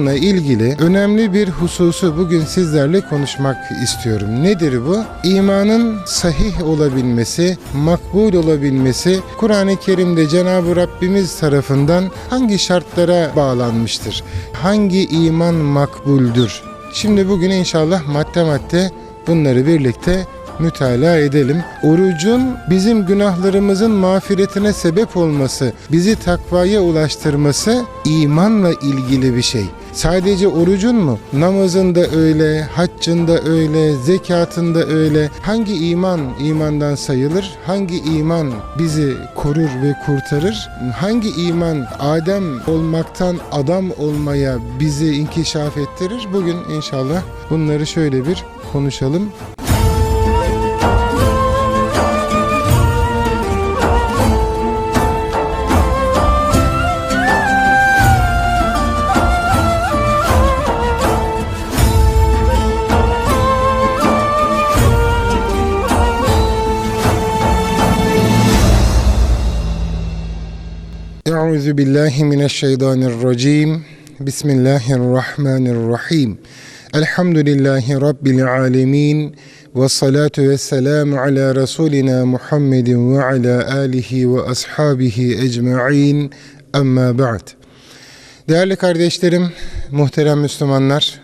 imanla ilgili önemli bir hususu bugün sizlerle konuşmak istiyorum. Nedir bu? İmanın sahih olabilmesi, makbul olabilmesi Kur'an-ı Kerim'de Cenab-ı Rabbimiz tarafından hangi şartlara bağlanmıştır? Hangi iman makbuldür? Şimdi bugün inşallah madde madde bunları birlikte mütalaa edelim. Orucun bizim günahlarımızın mağfiretine sebep olması, bizi takvaya ulaştırması imanla ilgili bir şey. Sadece orucun mu? Namazında öyle, haccında öyle, zekatında öyle. Hangi iman imandan sayılır? Hangi iman bizi korur ve kurtarır? Hangi iman Adem olmaktan adam olmaya bizi inkişaf ettirir? Bugün inşallah bunları şöyle bir konuşalım. Euzu billahi mineşşeytanirracim. Bismillahirrahmanirrahim. Elhamdülillahi rabbil alamin. Ve salatu ve selamu ala Resulina Muhammedin ve ala alihi ve ashabihi ecma'in. Amma ba'd. Değerli kardeşlerim, muhterem Müslümanlar,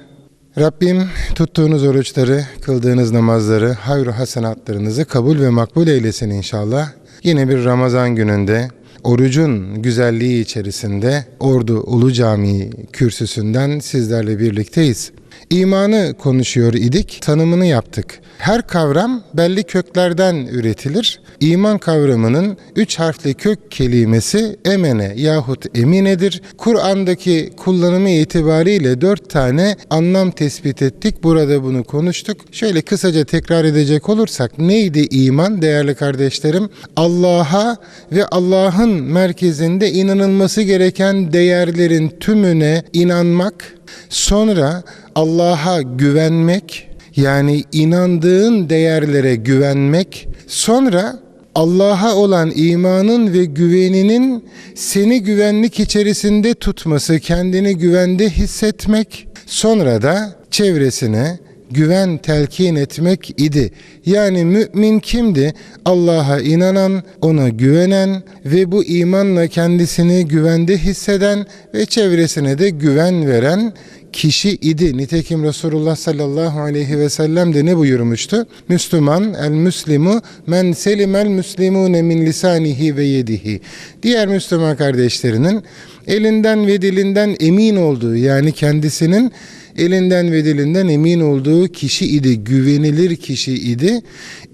Rabbim tuttuğunuz oruçları, kıldığınız namazları, hayru hasenatlarınızı kabul ve makbul eylesin inşallah. Yine bir Ramazan gününde orucun güzelliği içerisinde Ordu Ulu Camii kürsüsünden sizlerle birlikteyiz. İmanı konuşuyor idik, tanımını yaptık. Her kavram belli köklerden üretilir. İman kavramının üç harfli kök kelimesi emene yahut eminedir. Kur'an'daki kullanımı itibariyle dört tane anlam tespit ettik. Burada bunu konuştuk. Şöyle kısaca tekrar edecek olursak neydi iman değerli kardeşlerim? Allah'a ve Allah'ın merkezinde inanılması gereken değerlerin tümüne inanmak, sonra Allah'a güvenmek, yani inandığın değerlere güvenmek, sonra Allah'a olan imanın ve güveninin seni güvenlik içerisinde tutması, kendini güvende hissetmek, sonra da çevresine güven telkin etmek idi. Yani mümin kimdi? Allah'a inanan, ona güvenen ve bu imanla kendisini güvende hisseden ve çevresine de güven veren kişi idi. Nitekim Resulullah sallallahu aleyhi ve sellem de ne buyurmuştu? Müslüman, el müslimu men selimel müslimune min lisanihi ve yedihi. Diğer Müslüman kardeşlerinin elinden ve dilinden emin olduğu yani kendisinin elinden ve dilinden emin olduğu kişi idi, güvenilir kişi idi.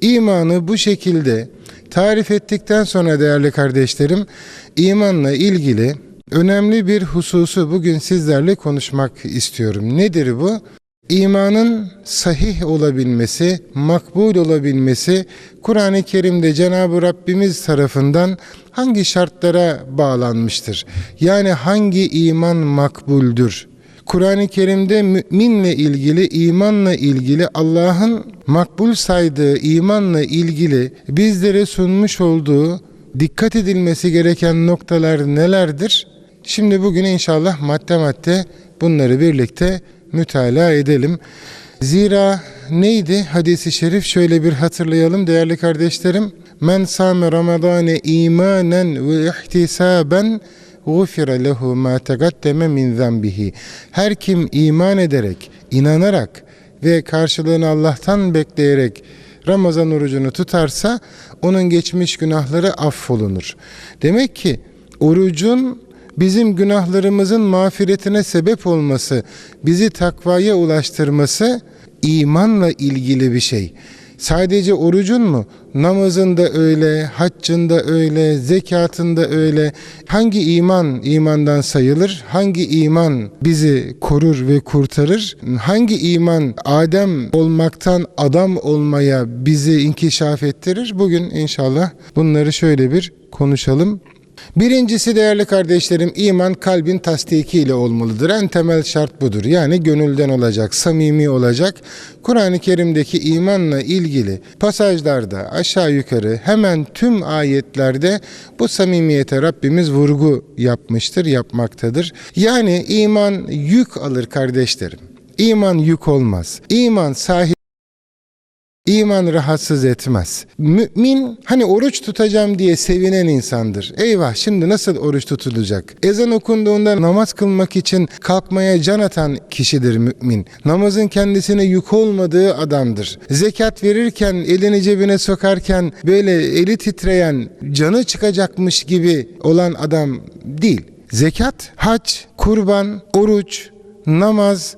İmanı bu şekilde tarif ettikten sonra değerli kardeşlerim, imanla ilgili önemli bir hususu bugün sizlerle konuşmak istiyorum. Nedir bu? İmanın sahih olabilmesi, makbul olabilmesi Kur'an-ı Kerim'de Cenab-ı Rabbimiz tarafından hangi şartlara bağlanmıştır? Yani hangi iman makbuldür? Kur'an-ı Kerim'de müminle ilgili, imanla ilgili Allah'ın makbul saydığı imanla ilgili bizlere sunmuş olduğu dikkat edilmesi gereken noktalar nelerdir? Şimdi bugün inşallah madde madde bunları birlikte mütalaa edelim. Zira neydi hadisi şerif şöyle bir hatırlayalım değerli kardeşlerim. Men sâme ramadâne imanen ve ihtisaben gufire lehu ma tegaddeme min zambihi. Her kim iman ederek, inanarak ve karşılığını Allah'tan bekleyerek Ramazan orucunu tutarsa onun geçmiş günahları affolunur. Demek ki orucun bizim günahlarımızın mağfiretine sebep olması, bizi takvaya ulaştırması imanla ilgili bir şey. Sadece orucun mu? Namazında öyle, haccında öyle, zekatında öyle. Hangi iman imandan sayılır? Hangi iman bizi korur ve kurtarır? Hangi iman Adem olmaktan adam olmaya bizi inkişaf ettirir? Bugün inşallah bunları şöyle bir konuşalım. Birincisi değerli kardeşlerim iman kalbin tasdiki ile olmalıdır. En temel şart budur. Yani gönülden olacak, samimi olacak. Kur'an-ı Kerim'deki imanla ilgili pasajlarda aşağı yukarı hemen tüm ayetlerde bu samimiyete Rabbimiz vurgu yapmıştır, yapmaktadır. Yani iman yük alır kardeşlerim. İman yük olmaz. İman sahip İman rahatsız etmez. Mümin hani oruç tutacağım diye sevinen insandır. Eyvah şimdi nasıl oruç tutulacak? Ezan okunduğunda namaz kılmak için kalkmaya can atan kişidir mümin. Namazın kendisine yük olmadığı adamdır. Zekat verirken elini cebine sokarken böyle eli titreyen canı çıkacakmış gibi olan adam değil. Zekat, hac, kurban, oruç, namaz,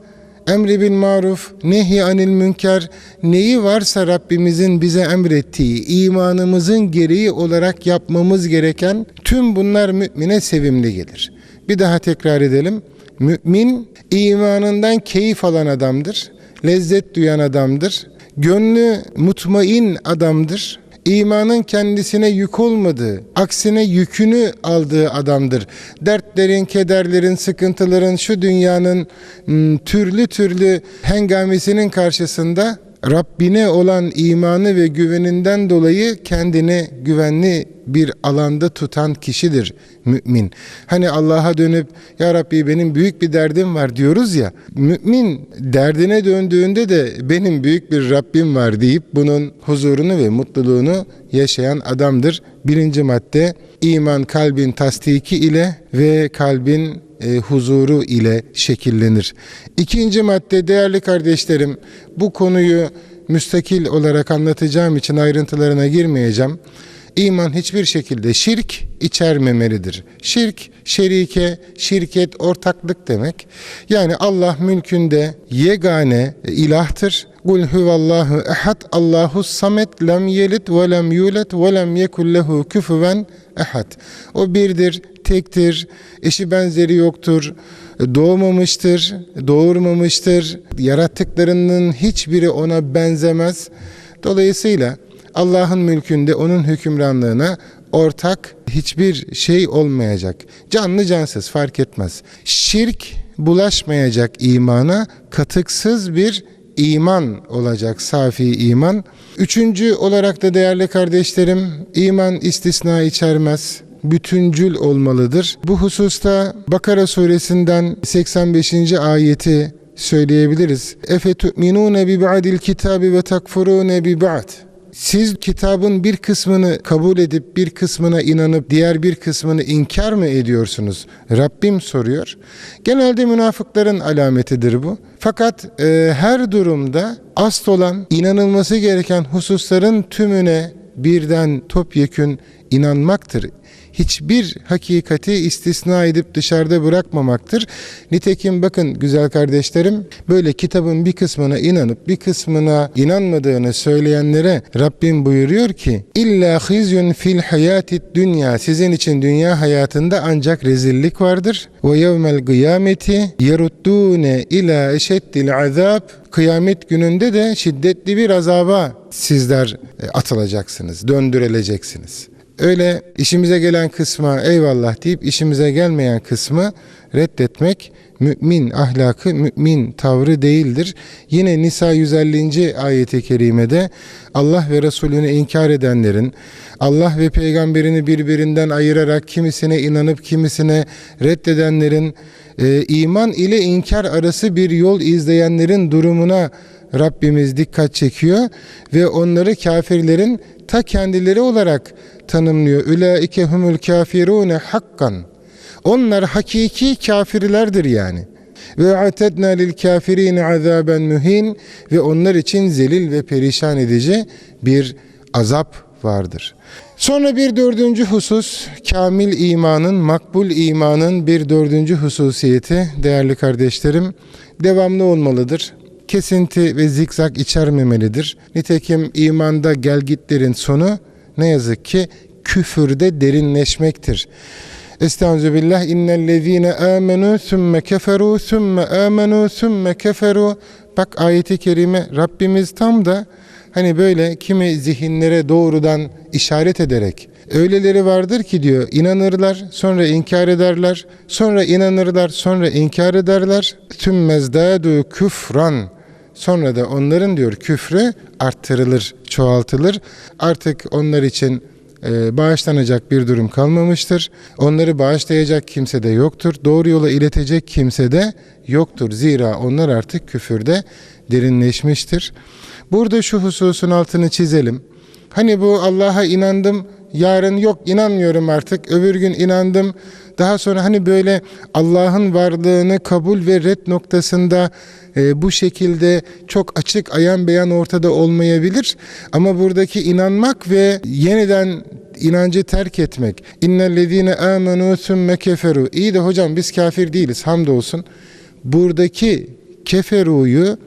emri bil maruf, nehi anil münker, neyi varsa Rabbimizin bize emrettiği, imanımızın gereği olarak yapmamız gereken tüm bunlar mümine sevimli gelir. Bir daha tekrar edelim. Mümin imanından keyif alan adamdır, lezzet duyan adamdır, gönlü mutmain adamdır, İmanın kendisine yük olmadığı, aksine yükünü aldığı adamdır. Dertlerin, kederlerin, sıkıntıların, şu dünyanın m, türlü türlü hengamesinin karşısında Rabbine olan imanı ve güveninden dolayı kendini güvenli bir alanda tutan kişidir mümin. Hani Allah'a dönüp ya Rabbi benim büyük bir derdim var diyoruz ya. Mümin derdine döndüğünde de benim büyük bir Rabbim var deyip bunun huzurunu ve mutluluğunu yaşayan adamdır. Birinci madde iman kalbin tasdiki ile ve kalbin e, huzuru ile şekillenir. İkinci madde değerli kardeşlerim bu konuyu müstakil olarak anlatacağım için ayrıntılarına girmeyeceğim. İman hiçbir şekilde şirk içermemelidir. Şirk, şerike, şirket, ortaklık demek. Yani Allah mülkünde yegane ilahtır. Kul huvallahu ehad Allahu samet lem yelit ve lem yulet ve lem yekul lehu küfüven ehad. O birdir, tektir, eşi benzeri yoktur, doğmamıştır, doğurmamıştır. Yarattıklarının hiçbiri ona benzemez. Dolayısıyla Allah'ın mülkünde onun hükümranlığına ortak hiçbir şey olmayacak. Canlı cansız fark etmez. Şirk bulaşmayacak imana katıksız bir iman olacak safi iman. Üçüncü olarak da değerli kardeşlerim iman istisna içermez bütüncül olmalıdır. Bu hususta Bakara suresinden 85. ayeti söyleyebiliriz. Efe tu'minune bi ba'dil kitabi ve takfurune bi ba'd. Siz kitabın bir kısmını kabul edip bir kısmına inanıp diğer bir kısmını inkar mı ediyorsunuz? Rabbim soruyor. Genelde münafıkların alametidir bu. Fakat e, her durumda asıl olan inanılması gereken hususların tümüne birden topyekün inanmaktır hiçbir hakikati istisna edip dışarıda bırakmamaktır. Nitekim bakın güzel kardeşlerim böyle kitabın bir kısmına inanıp bir kısmına inanmadığını söyleyenlere Rabbim buyuruyor ki İlla hizyun fil hayati dünya sizin için dünya hayatında ancak rezillik vardır. Ve yevmel kıyameti yeruddune ila eşeddil azab kıyamet gününde de şiddetli bir azaba sizler e, atılacaksınız, döndürüleceksiniz. Öyle işimize gelen kısma eyvallah deyip işimize gelmeyen kısmı reddetmek mümin ahlakı, mümin tavrı değildir. Yine Nisa 150. ayeti kerimede Allah ve Resulünü inkar edenlerin, Allah ve peygamberini birbirinden ayırarak kimisine inanıp kimisine reddedenlerin, e, iman ile inkar arası bir yol izleyenlerin durumuna Rabbimiz dikkat çekiyor ve onları kafirlerin ta kendileri olarak tanımlıyor. Ülaike humul kafirune hakkan. Onlar hakiki kafirlerdir yani. Ve atedna lil kafirine azaben mühin ve onlar için zelil ve perişan edici bir azap vardır. Sonra bir dördüncü husus, kamil imanın, makbul imanın bir dördüncü hususiyeti değerli kardeşlerim, devamlı olmalıdır kesinti ve zikzak içermemelidir. Nitekim imanda gelgitlerin sonu ne yazık ki küfürde derinleşmektir. Estağfirullah innellezine amenu sümme keferu sümme amenu sümme keferu Bak ayeti kerime Rabbimiz tam da hani böyle kimi zihinlere doğrudan işaret ederek Öyleleri vardır ki diyor inanırlar sonra inkar ederler sonra inanırlar sonra inkar ederler tüm mezdadu küfran sonra da onların diyor küfrü arttırılır çoğaltılır artık onlar için e, bağışlanacak bir durum kalmamıştır. Onları bağışlayacak kimse de yoktur. Doğru yola iletecek kimse de yoktur. Zira onlar artık küfürde derinleşmiştir. Burada şu hususun altını çizelim. Hani bu Allah'a inandım, yarın yok inanmıyorum artık, öbür gün inandım. Daha sonra hani böyle Allah'ın varlığını kabul ve red noktasında e, bu şekilde çok açık ayan beyan ortada olmayabilir. Ama buradaki inanmak ve yeniden inancı terk etmek. İnnellezine amenu sümme keferu. İyi de hocam biz kafir değiliz hamdolsun. Buradaki keferuyu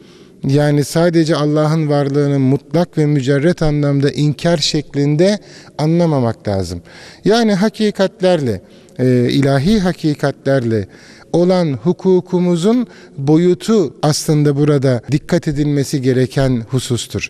yani sadece Allah'ın varlığını mutlak ve mücerret anlamda inkar şeklinde anlamamak lazım. Yani hakikatlerle, e, ilahi hakikatlerle olan hukukumuzun boyutu aslında burada dikkat edilmesi gereken husustur.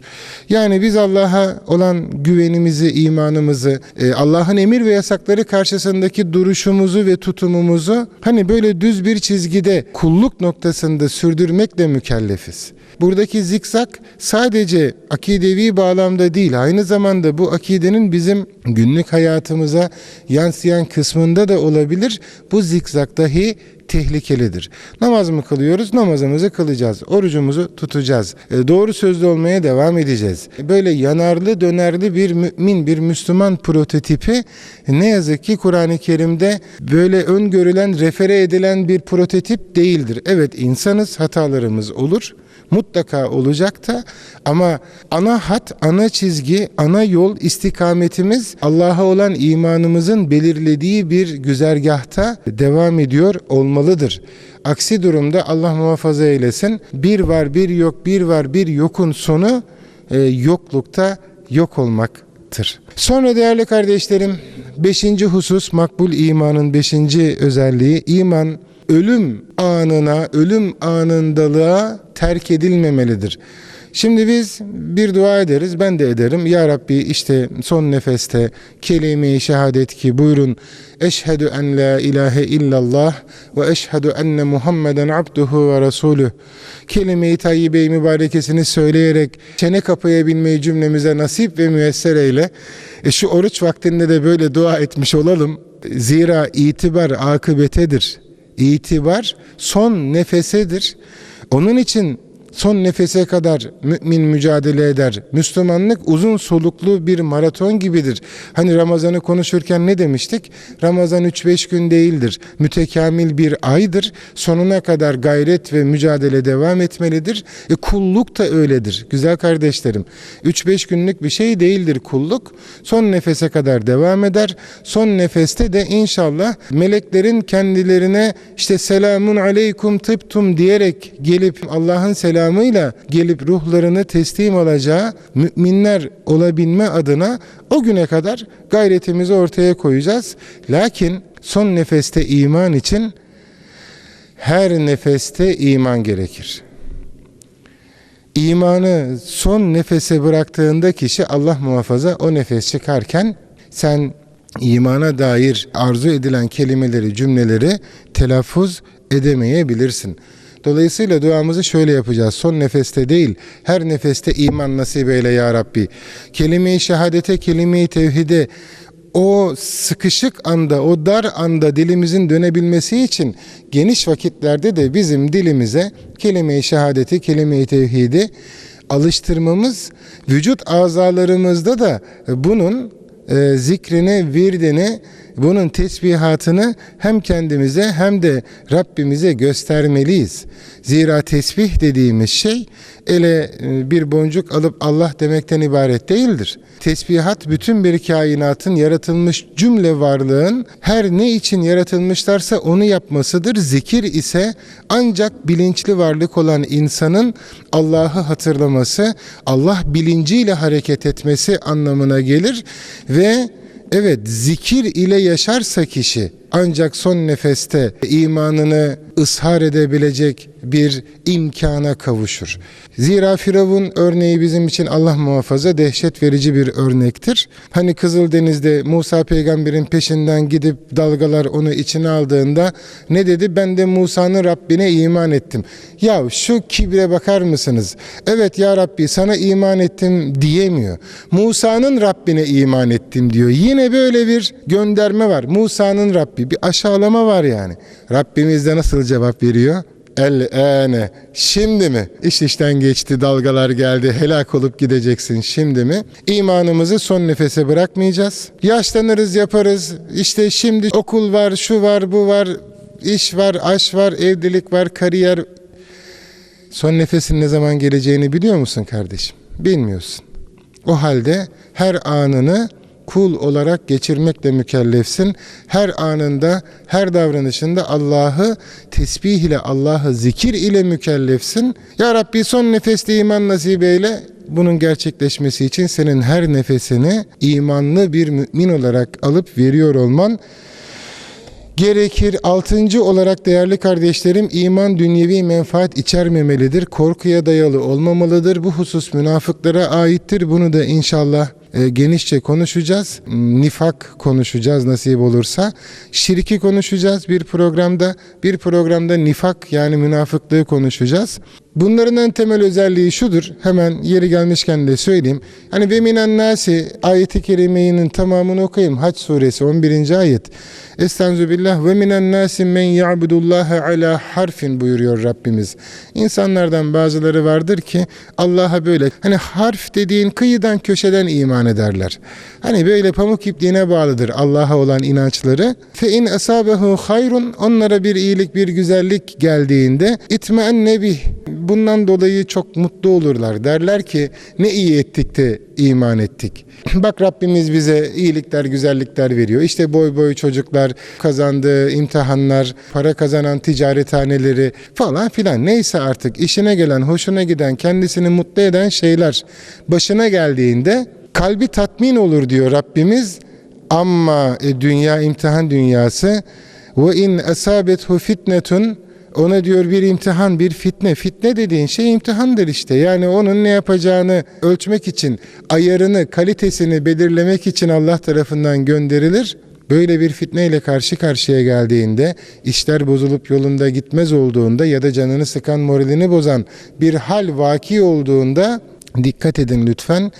Yani biz Allah'a olan güvenimizi, imanımızı, e, Allah'ın emir ve yasakları karşısındaki duruşumuzu ve tutumumuzu hani böyle düz bir çizgide kulluk noktasında sürdürmekle mükellefiz. Buradaki zikzak sadece akidevi bağlamda değil, aynı zamanda bu akidenin bizim günlük hayatımıza yansıyan kısmında da olabilir. Bu zikzak dahi tehlikelidir. Namaz mı kılıyoruz? Namazımızı kılacağız. Orucumuzu tutacağız. E, doğru sözlü olmaya devam edeceğiz. Böyle yanarlı dönerli bir mümin, bir Müslüman prototipi ne yazık ki Kur'an-ı Kerim'de böyle öngörülen, refere edilen bir prototip değildir. Evet insanız, hatalarımız olur mutlaka olacak da ama ana hat, ana çizgi, ana yol istikametimiz Allah'a olan imanımızın belirlediği bir güzergahta devam ediyor olmalıdır. Aksi durumda Allah muhafaza eylesin bir var bir yok bir var bir yokun sonu e, yoklukta yok olmaktır. Sonra değerli kardeşlerim beşinci husus makbul imanın beşinci özelliği iman ölüm anına, ölüm anındalığa terk edilmemelidir. Şimdi biz bir dua ederiz, ben de ederim. Ya Rabbi işte son nefeste kelime-i şehadet ki buyurun. Eşhedü en la ilahe illallah ve eşhedü enne Muhammeden abduhu ve resulüh. Kelime-i tayyibe-i mübarekesini söyleyerek çene kapayabilmeyi cümlemize nasip ve müyesser eyle. E şu oruç vaktinde de böyle dua etmiş olalım. Zira itibar akıbetedir itibar son nefesedir. Onun için son nefese kadar mümin mücadele eder. Müslümanlık uzun soluklu bir maraton gibidir. Hani Ramazan'ı konuşurken ne demiştik? Ramazan 3-5 gün değildir. Mütekamil bir aydır. Sonuna kadar gayret ve mücadele devam etmelidir. E kulluk da öyledir. Güzel kardeşlerim. 3-5 günlük bir şey değildir kulluk. Son nefese kadar devam eder. Son nefeste de inşallah meleklerin kendilerine işte selamun aleykum tıptum diyerek gelip Allah'ın selamı selamıyla gelip ruhlarını teslim alacağı müminler olabilme adına o güne kadar gayretimizi ortaya koyacağız. Lakin son nefeste iman için her nefeste iman gerekir. İmanı son nefese bıraktığında kişi Allah muhafaza o nefes çıkarken sen imana dair arzu edilen kelimeleri, cümleleri telaffuz edemeyebilirsin. Dolayısıyla duamızı şöyle yapacağız. Son nefeste değil, her nefeste iman nasip eyle ya Rabbi. Kelime-i şehadete, kelime-i tevhide o sıkışık anda, o dar anda dilimizin dönebilmesi için geniş vakitlerde de bizim dilimize kelime-i şehadeti, kelime-i tevhidi alıştırmamız, vücut azalarımızda da bunun e, zikrini, virdini, bunun tesbihatını hem kendimize hem de Rabbimize göstermeliyiz. Zira tesbih dediğimiz şey ele e, bir boncuk alıp Allah demekten ibaret değildir. Tesbihat bütün bir kainatın yaratılmış cümle varlığın her ne için yaratılmışlarsa onu yapmasıdır. Zikir ise ancak bilinçli varlık olan insanın Allah'ı hatırlaması, Allah bilinciyle hareket etmesi anlamına gelir ve Evet zikir ile yaşarsa kişi ancak son nefeste imanını ishar edebilecek bir imkana kavuşur. Zira Firavun örneği bizim için Allah muhafaza dehşet verici bir örnektir. Hani Kızıldeniz'de Musa peygamberin peşinden gidip dalgalar onu içine aldığında ne dedi? Ben de Musa'nın Rabbine iman ettim. Ya şu kibre bakar mısınız? Evet ya Rabbi sana iman ettim diyemiyor. Musa'nın Rabbine iman ettim diyor. Yine böyle bir gönderme var. Musa'nın Rabbi bir aşağılama var yani. Rabbimiz de nasıl cevap veriyor? El ene şimdi mi? İş işten geçti dalgalar geldi helak olup gideceksin şimdi mi? İmanımızı son nefese bırakmayacağız. Yaşlanırız yaparız işte şimdi okul var şu var bu var iş var aş var evlilik var kariyer. Son nefesin ne zaman geleceğini biliyor musun kardeşim? Bilmiyorsun. O halde her anını kul olarak geçirmekle mükellefsin. Her anında, her davranışında Allah'ı tesbih ile, Allah'ı zikir ile mükellefsin. Ya Rabbi son nefeste iman nasip eyle. Bunun gerçekleşmesi için senin her nefesini imanlı bir mümin olarak alıp veriyor olman gerekir. Altıncı olarak değerli kardeşlerim iman dünyevi menfaat içermemelidir. Korkuya dayalı olmamalıdır. Bu husus münafıklara aittir. Bunu da inşallah genişçe konuşacağız. Nifak konuşacağız nasip olursa. Şirki konuşacağız bir programda. Bir programda nifak yani münafıklığı konuşacağız. Bunların en temel özelliği şudur. Hemen yeri gelmişken de söyleyeyim. Hani ve minen nasi ayeti kerimenin tamamını okuyayım. Haç suresi 11. ayet. Estaizu billah ve minen nasi men ya'budullaha ala harfin buyuruyor Rabbimiz. İnsanlardan bazıları vardır ki Allah'a böyle hani harf dediğin kıyıdan köşeden iman ederler. Hani böyle pamuk ipliğine bağlıdır Allah'a olan inançları. Fe in asabehu hayrun onlara bir iyilik bir güzellik geldiğinde itmeenne bih bundan dolayı çok mutlu olurlar. Derler ki ne iyi ettik de iman ettik. Bak Rabbimiz bize iyilikler, güzellikler veriyor. İşte boy boy çocuklar, kazandığı imtihanlar, para kazanan ticarethaneleri falan filan neyse artık işine gelen, hoşuna giden, kendisini mutlu eden şeyler başına geldiğinde kalbi tatmin olur diyor Rabbimiz. Ama e, dünya imtihan dünyası ve in asabethu fitnetun ona diyor bir imtihan, bir fitne. Fitne dediğin şey imtihandır işte. Yani onun ne yapacağını ölçmek için, ayarını, kalitesini belirlemek için Allah tarafından gönderilir. Böyle bir fitneyle karşı karşıya geldiğinde, işler bozulup yolunda gitmez olduğunda ya da canını sıkan, moralini bozan bir hal vaki olduğunda dikkat edin lütfen.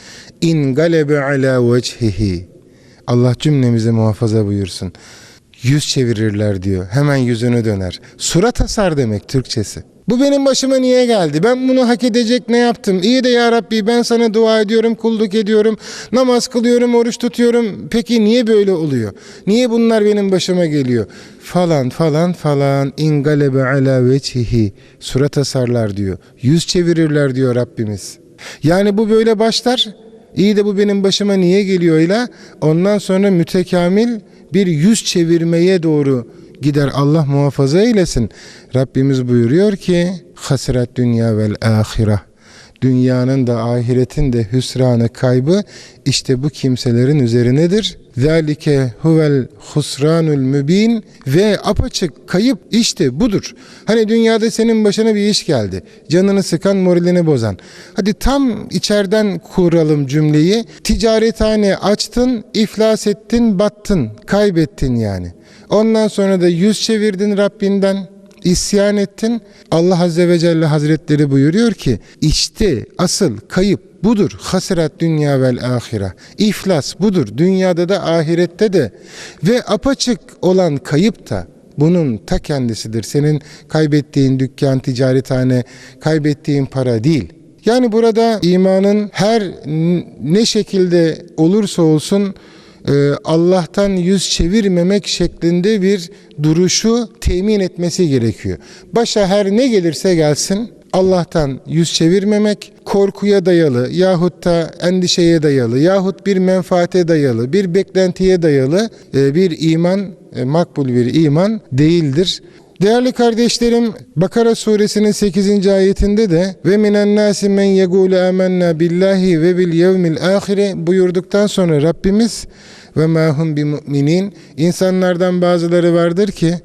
İn galebe ala vecihi. Allah cümlemizi muhafaza buyursun yüz çevirirler diyor. Hemen yüzünü döner. Surat asar demek Türkçesi. Bu benim başıma niye geldi? Ben bunu hak edecek ne yaptım? İyi de ya Rabbi ben sana dua ediyorum, kulluk ediyorum, namaz kılıyorum, oruç tutuyorum. Peki niye böyle oluyor? Niye bunlar benim başıma geliyor? Falan falan falan ingalebe ala vecihi surat asarlar diyor. Yüz çevirirler diyor Rabbimiz. Yani bu böyle başlar. İyi de bu benim başıma niye geliyor ile ondan sonra mütekamil bir yüz çevirmeye doğru gider Allah muhafaza eylesin. Rabbimiz buyuruyor ki hasret dünya vel ahireh. Dünyanın da ahiretin de hüsranı kaybı işte bu kimselerin üzerinedir. Zalike huvel husranul mübin ve apaçık kayıp işte budur. Hani dünyada senin başına bir iş geldi. Canını sıkan, moralini bozan. Hadi tam içeriden kuralım cümleyi. Ticarethane açtın, iflas ettin, battın, kaybettin yani. Ondan sonra da yüz çevirdin Rabbinden isyan ettin. Allah Azze ve Celle Hazretleri buyuruyor ki işte asıl kayıp budur. Hasirat dünya vel ahire. İflas budur. Dünyada da ahirette de ve apaçık olan kayıp da bunun ta kendisidir. Senin kaybettiğin dükkan, ticarethane, kaybettiğin para değil. Yani burada imanın her ne şekilde olursa olsun Allah'tan yüz çevirmemek şeklinde bir duruşu temin etmesi gerekiyor. Başa her ne gelirse gelsin Allah'tan yüz çevirmemek, korkuya dayalı yahut da endişeye dayalı yahut bir menfaate dayalı, bir beklentiye dayalı e, bir iman, e, makbul bir iman değildir. Değerli kardeşlerim Bakara suresinin 8. ayetinde de ve minen nasi men yegulu amennâ billahi ve bil yevmil ahire buyurduktan sonra Rabbimiz ve ma hum bi mu'minin insanlardan bazıları vardır ki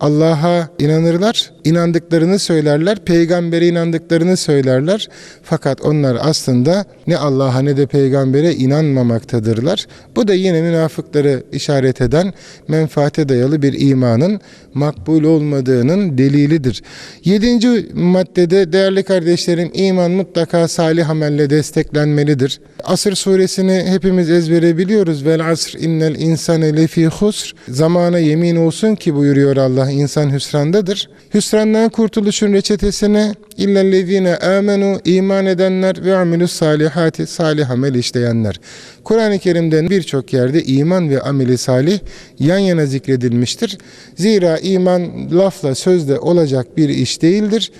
Allah'a inanırlar, inandıklarını söylerler, peygambere inandıklarını söylerler. Fakat onlar aslında ne Allah'a ne de peygambere inanmamaktadırlar. Bu da yine münafıkları işaret eden menfaate dayalı bir imanın makbul olmadığının delilidir. Yedinci maddede değerli kardeşlerim iman mutlaka salih amelle desteklenmelidir. Asır suresini hepimiz ezbere biliyoruz. Vel asr innel insane lefi husr. Zamana yemin olsun ki buyuruyor Allah insan hüsrandadır. Hüsrandan kurtuluşun reçetesine illellezine amenu iman edenler ve amilus salihati salih amel işleyenler. Kur'an-ı Kerim'de birçok yerde iman ve ameli salih yan yana zikredilmiştir. Zira iman lafla sözle olacak bir iş değildir.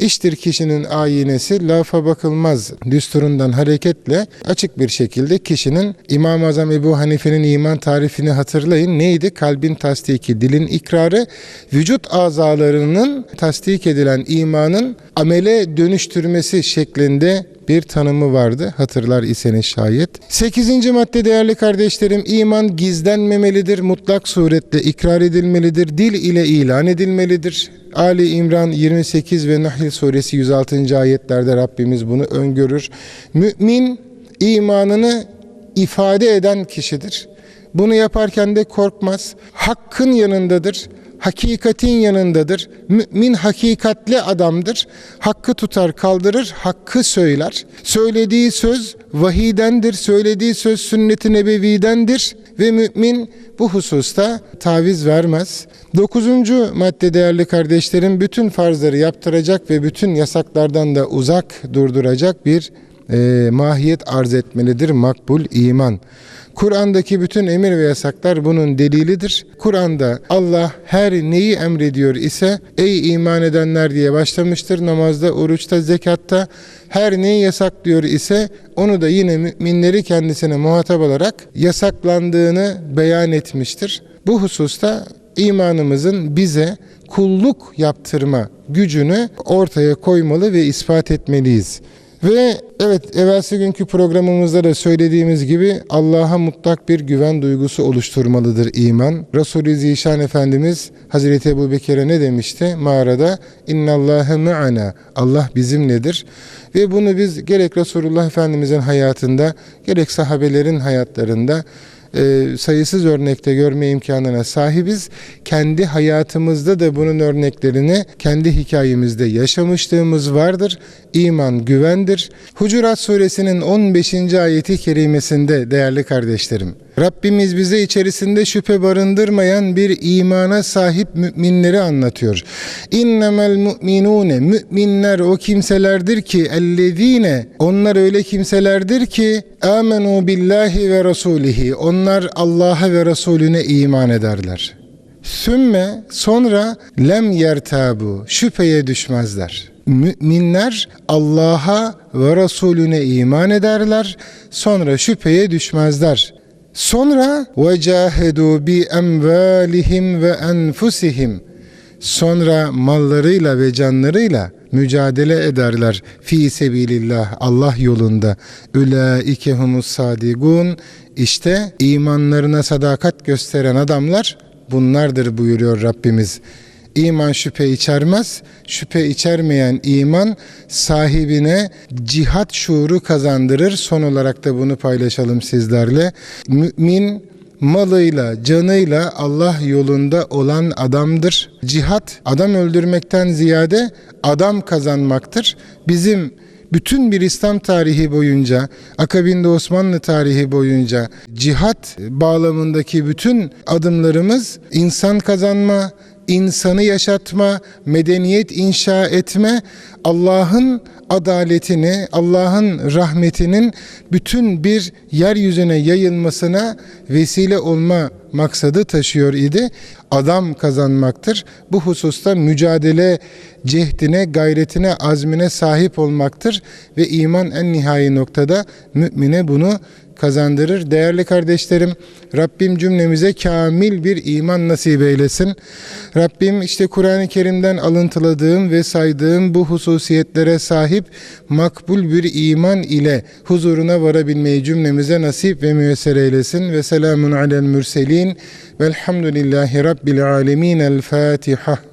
İştir kişinin ayinesi lafa bakılmaz düsturundan hareketle açık bir şekilde kişinin İmam-ı Azam Ebu Hanife'nin iman tarifini hatırlayın. Neydi? Kalbin tasdiki, dilin ikrarı, vücut azalarının tasdik edilen imanın amele dönüştürmesi şeklinde bir tanımı vardı hatırlar iseniz şayet. Sekizinci madde değerli kardeşlerim iman gizlenmemelidir, mutlak surette ikrar edilmelidir, dil ile ilan edilmelidir. Ali İmran 28 ve Nahl suresi 106. ayetlerde Rabbimiz bunu öngörür. Mümin imanını ifade eden kişidir. Bunu yaparken de korkmaz. Hakkın yanındadır hakikatin yanındadır. Mümin hakikatli adamdır. Hakkı tutar, kaldırır, hakkı söyler. Söylediği söz vahidendir, söylediği söz sünnet-i nebevidendir ve mümin bu hususta taviz vermez. Dokuzuncu madde değerli kardeşlerim bütün farzları yaptıracak ve bütün yasaklardan da uzak durduracak bir e, mahiyet arz etmelidir makbul iman. Kur'an'daki bütün emir ve yasaklar bunun delilidir. Kur'an'da Allah her neyi emrediyor ise ey iman edenler diye başlamıştır. Namazda, oruçta, zekatta her neyi yasaklıyor ise onu da yine müminleri kendisine muhatap alarak yasaklandığını beyan etmiştir. Bu hususta imanımızın bize kulluk yaptırma gücünü ortaya koymalı ve ispat etmeliyiz. Ve evet evvelsi günkü programımızda da söylediğimiz gibi Allah'a mutlak bir güven duygusu oluşturmalıdır iman. Resulü Zişan Efendimiz Hazreti Ebu Bekir'e ne demişti mağarada? İnnallâhe me'ana. Allah bizimledir. Ve bunu biz gerek Resulullah Efendimizin hayatında gerek sahabelerin hayatlarında e, sayısız örnekte görme imkanına sahibiz. Kendi hayatımızda da bunun örneklerini kendi hikayemizde yaşamışlığımız vardır. İman güvendir. Hucurat suresinin 15. ayeti kerimesinde değerli kardeşlerim. Rabbimiz bize içerisinde şüphe barındırmayan bir imana sahip müminleri anlatıyor. İnnemel mu'minune müminler o kimselerdir ki ellezine onlar öyle kimselerdir ki amenu billahi ve rasulihi onlar Allah'a ve Resulüne iman ederler. Sümme sonra lem yertabu şüpheye düşmezler. Müminler Allah'a ve Resulüne iman ederler sonra şüpheye düşmezler. Sonra emvalihim ve enfusihim. Sonra mallarıyla ve canlarıyla mücadele ederler fi sebilillah Allah yolunda. Ülaike humus sadigun. İşte imanlarına sadakat gösteren adamlar bunlardır buyuruyor Rabbimiz. İman şüphe içermez. Şüphe içermeyen iman sahibine cihat şuuru kazandırır. Son olarak da bunu paylaşalım sizlerle. Mümin malıyla, canıyla Allah yolunda olan adamdır. Cihat adam öldürmekten ziyade adam kazanmaktır. Bizim bütün bir İslam tarihi boyunca, akabinde Osmanlı tarihi boyunca cihat bağlamındaki bütün adımlarımız insan kazanma, insanı yaşatma, medeniyet inşa etme, Allah'ın adaletini, Allah'ın rahmetinin bütün bir yeryüzüne yayılmasına vesile olma maksadı taşıyor idi. Adam kazanmaktır. Bu hususta mücadele cehdine, gayretine, azmine sahip olmaktır ve iman en nihai noktada mümine bunu kazandırır. Değerli kardeşlerim, Rabbim cümlemize kamil bir iman nasip eylesin. Rabbim işte Kur'an-ı Kerim'den alıntıladığım ve saydığım bu hususiyetlere sahip makbul bir iman ile huzuruna varabilmeyi cümlemize nasip ve müyesser eylesin. Ve selamun alel mürselin velhamdülillahi rabbil alemin. El Fatiha.